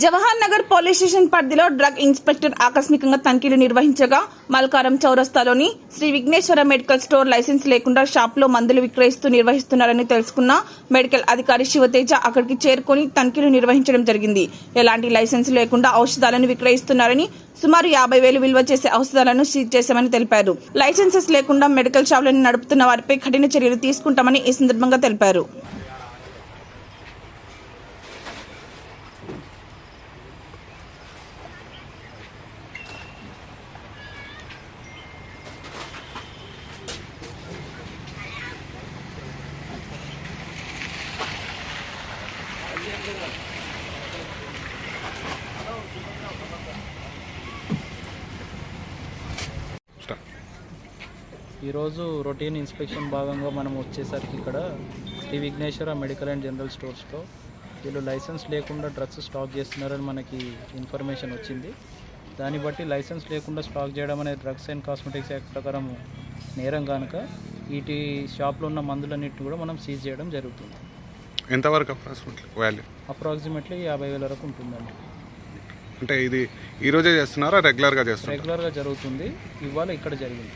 Jawahar Nagar police station పరిధిలో drug inspector ఆకస్మికంగా తనిఖీలు నిర్వహించగా Malkaram చౌరస్తాలోని Sri Vighneshwara medical store licence లేకుండా షాప్లో మందులు విక్రయిస్తూ నిర్వహిస్తున్నారని తెలుసుకున్న మెడికల్ అధికారి శివతేజ అక్కడికి చేరుకొని తనిఖీలు నిర్వహించడం జరిగింది. ఎలాంటి లైసెన్స్ లేకుండా ఔషధాలను విక్రయిస్తున్నారని సుమారు యాభై వేలు విలువ చేసే ఔషధాలను సీజ్ చేశామని తెలిపారు. లైసెన్సెస్ లేకుండా మెడికల్ షాపులను నడుపుతున్న వారిపై కఠిన చర్యలు తీసుకుంటామని ఈ సందర్భంగా తెలిపారు. ఈరోజు రొటీన్ ఇన్స్పెక్షన్ భాగంగా మనం వచ్చేసరికి ఇక్కడ Sri Vighneshwara medical and general స్టోర్స్లో వీళ్ళు లైసెన్స్ లేకుండా డ్రగ్స్ స్టాక్ చేస్తున్నారని మనకి ఇన్ఫర్మేషన్ వచ్చింది. దాన్ని బట్టి లైసెన్స్ లేకుండా స్టాక్ చేయడం అనేది డ్రగ్స్ అండ్ కాస్మెటిక్స్ యాక్ట్ ప్రకారం నేరం కనుక వీటి షాప్లో ఉన్న మందులన్నిటిని కూడా మనం సీజ్ చేయడం జరుగుతుంది. ఎంతవరకు అప్రాక్సిమేట్లీ వాల్యూ అప్రాక్సిమేట్లీ యాభై వేల వరకు ఉంటుందండి. అంటే ఇది ఈ రోజే చేస్తున్నారా రెగ్యులర్గా చేస్తున్నారా రెగ్యులర్గా జరుగుతుంది. ఇవాళ ఇక్కడ జరిగింది.